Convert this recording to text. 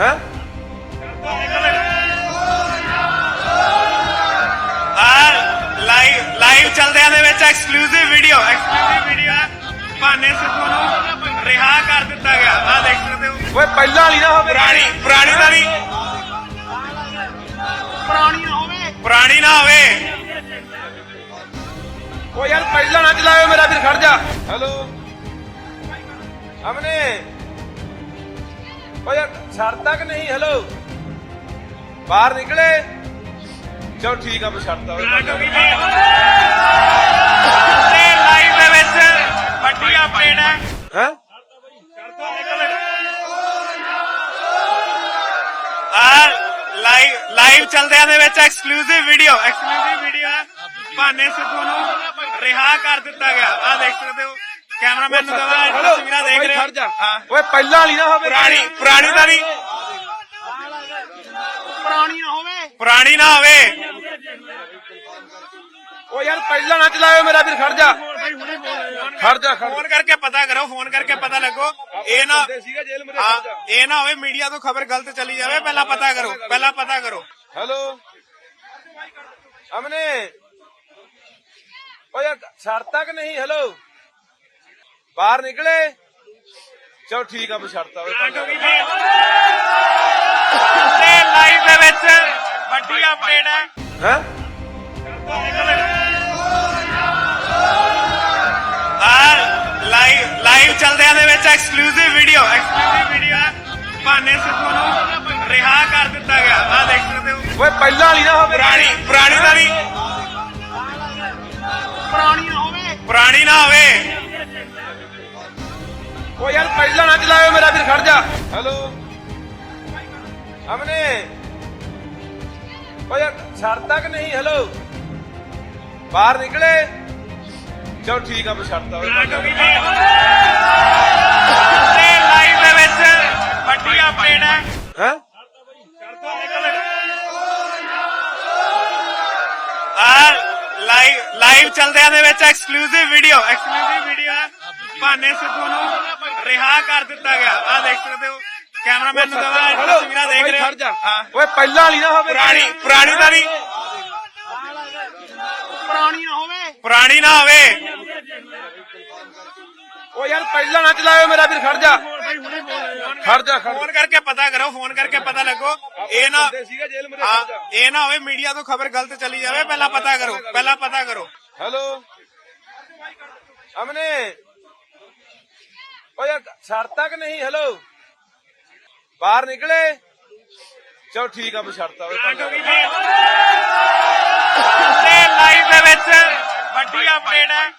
ਹੈ? ਆ live live ਚੱਲਦਿਆਂ ਦੇ ਵਿੱਚ ਐਕਸਕਲੂਸਿਵ ਵੀਡੀਓ ਐਕਸਕਲੂਸਿਵ ਵੀਡੀਓ ਭਾਨੇ ਸਿੱਧੂ ਨੂੰ ਰਿਹਾ ਕਰ ਦਿੱਤਾ ਗਿਆ। ਆ ਦੇਖ ਸਕਦੇ ਹੋ। ਓਏ ਪਹਿਲਾਂ ਵਾਲੀ ਨਾ ਹੋਵੇ। ਪੁਰਾਣੀ ਪੁਰਾਣੀ ਦਾ ਨਹੀਂ। ਪੁਰਾਣੀ ਨਾ ਹੋਵੇ। ਪੁਰਾਣੀ ਨਾ ਹੋਵੇ। ਓ ਯਾਰ ਪਹਿਲਾਂ ਨਾ ਚਲਾਇਓ ਮੇਰਾ ਵੀਰ ਖੜ ਜਾ। ਹੈਲੋ। ਅਮਨੇ। ਓ ਯਾਰ ਛੱਡਦਾ ਕਿ ਨਹੀਂ ਹੈਲੋ ਬਾਹਰ ਨਿਕਲੇ। ਚਲ ਠੀਕ ਆ ਮੈਂ ਛੱਡਦਾ ਓਏ। ਤੇ ਲਾਈਵ ਦੇ ਵਿੱਚ ਵੱਡੀ ਅਪਡੇਟ ਹੈ? ਹੈ ਆ ਲਾਈਵ ਲਾਈਵ ਚੱਲਦਿਆਂ ਦੇ ਵਿੱਚ ਐਕਸਕਲੂਸਿਵ ਵੀਡੀਓ ਐਕਸਕਲੂਸਿਵ ਵੀਡੀਓ ਭਾਨੇ ਸਿੱਧੂ ਨੂੰ ਰਿਹਾ ਕਰ ਦਿੱਤਾ ਗਿਆ। ਆ ਦੇਖ ਸਕਦੇ ਹੋ। ਕੈਮਰਾਮੈਨ ਨੂੰ ਦਵਾ ਹੈਲੋ ਤਸਵੀਰਾਂ ਦੇਖ ਰਹੇ ਖੜ ਜਾ। ਓਏ ਪਹਿਲਾਂ ਵਾਲੀ ਨਾ ਹੋਵੇ। ਪੁਰਾਣੀ ਪੁਰਾਣੀ ਦਾ ਨਹੀਂ। ਪੁਰਾਣੀ ਨਾ ਹੋਵੇ। ਪੁਰਾਣੀ ਨਾ ਹੋਵੇ। ਓ ਯਾਰ ਪਹਿਲਾਂ ਨਾ ਚਲਾਇਓ ਮੇਰਾ ਵੀਰ ਖੜ ਜਾ। ਖੜ ਜਾ ਖੜ ਫੋਨ ਕਰਕੇ ਪਤਾ ਕਰੋ ਫੋਨ ਕਰਕੇ ਪਤਾ ਲੱਗੋ। ਇਹ ਨਾ ਸੀਗਾ ਜੇਲ੍ਹ ਮੇਰੇ ਹਾਂ ਇਹ ਨਾ ਹੋਵੇ ਮੀਡੀਆ ਤੋਂ ਖਬਰ ਗਲਤ ਚਲੀ ਜਾਵੇ। ਪਹਿਲਾਂ ਪਤਾ ਕਰੋ ਪਹਿਲਾਂ ਪਤਾ ਕਰੋ। ਹੈਲੋ। ਅਮਨੇ। ਓ ਯਾਰ ਛੱਡਦਾ ਕਿ ਨਹੀਂ? ਹੈਲੋ। ਬਾਹਰ ਨਿਕਲੇ। ਚਲ ਠੀਕ ਆ ਮੈਂ ਓਏ ਤੇ। ਲਾਈਵ ਦੇ ਵਿੱਚ ਵੱਡੀ ਅਪਡੇਟ ਹੈ। ਹੈ? ਆ ਲਾਈਵ ਲਾਈਵ ਚੱਲਦਿਆਂ ਦੇ ਵਿੱਚ ਐਕਸਕਲੂਸਿਵ ਵੀਡੀਓ ਐਕਸਕਲੂਸਿਵ ਵੀਡੀਓ ਭਾਨੇ ਸਿੱਧੂ ਨੂੰ ਰਿਹਾ ਕਰ ਦਿੱਤਾ ਗਿਆ। ਆ ਦੇਖ ਸਕਦੇ ਹੋ। ਓਏ ਪਹਿਲਾਂ ਵਾਲੀ ਨਾ ਹੋਵੇ। ਪੁਰਾਣੀ ਪੁਰਾਣੀ ਦਾ ਨਹੀਂ। ਪੁਰਾਣੀ ਨਾ ਹੋਵੇ। ਪੁਰਾਣੀ ਨਾ ਹੋਵੇ। ਓ ਯਾਰ ਪਹਿਲਾਂ ਨਾ ਚਲਾਇਓ ਮੇਰਾ ਵੀਰ ਖੜ ਜਾ। ਹੈਲੋ। ਅਮਨੇ। ਓ ਯਾਰ ਛੱਡਦਾ ਕਿ ਨਹੀਂ ਹੈਲੋ। ਬਾਹਰ ਨਿਕਲੇ। ਚਲ ਠੀਕ ਆ ਮੈਂ ਛੱਡਦਾ ਓਏ। ਲਾਈਵ ਦੇ ਵਿੱਚ ਵੱਡੀ ਅਪਡੇਟ ਹੈ? ਹੈ ਆ ਲਾਈਵ ਲਾਈਵ ਚੱਲਦਿਆਂ ਦੇ ਵਿੱਚ ਐਕਸਕਲੂਸਿਵ ਵੀਡੀਓ ਐਕਸਕਲੂਸਿਵ ਵੀਡੀਓ ਭਾਨੇ ਸਿੱਧੂ ਨੂੰ ਰਿਹਾ ਕਰ ਦਿੱਤਾ ਗਿਆ। ਆ ਦੇਖ ਸਕਦੇ ਹੋ। ਕੈਮਰਾਮੈਨ ਨੂੰ ਦਵਾ ਤਸਵੀਰਾਂ ਦੇਖ ਰਹੇ। ਖੜ ਜਾ। ਹੋ। ਹਾਂ ਓਏ ਪਹਿਲਾਂ ਵਾਲੀ ਨਾ ਹੋਵੇ। ਪੁਰਾਣੀ ਪੁਰਾਣੀ ਦਾ ਨਹੀਂ। ਪੁਰਾਣੀ ਨਾ ਹੋਵੇ। ਪੁਰਾਣੀ ਨਾ ਹੋਵੇ। ਓ ਯਾਰ ਪਹਿਲਾਂ ਨਾ ਚਲਾਇਓ ਮੇਰਾ ਵੀਰ ਖੜ ਜਾ। ਖੜ ਜਾ ਖੜ ਫੋਨ ਕਰਕੇ ਪਤਾ ਕਰੋ ਫੋਨ ਕਰਕੇ ਪਤਾ ਲੱਗੋ। ਇਹ ਨਾ ਹਾਂ ਇਹ ਨਾ ਹੋਵੇ ਮੀਡੀਆ ਤੋਂ ਖਬਰ ਗਲਤ ਚਲੀ ਜਾਵੇ। ਪਹਿਲਾਂ ਪਤਾ ਕਰੋ ਪਹਿਲਾਂ ਪਤਾ ਕਰੋ। ਹੈਲੋ। ਅਮਨੇ। ਓ ਯਾਰ ਛੱਡਦਾ ਕਿ ਨਹੀਂ ਹੈਲੋ ਬਾਹਰ ਨਿਕਲੇ। ਚਲ ਠੀਕ ਆ ਛੱਡਦਾ ਓਏ ਲਾਈਵ ਦੇ ਵਿੱਚ ਵੱਡੀ ਅਪਡੇਟ ਹੈ।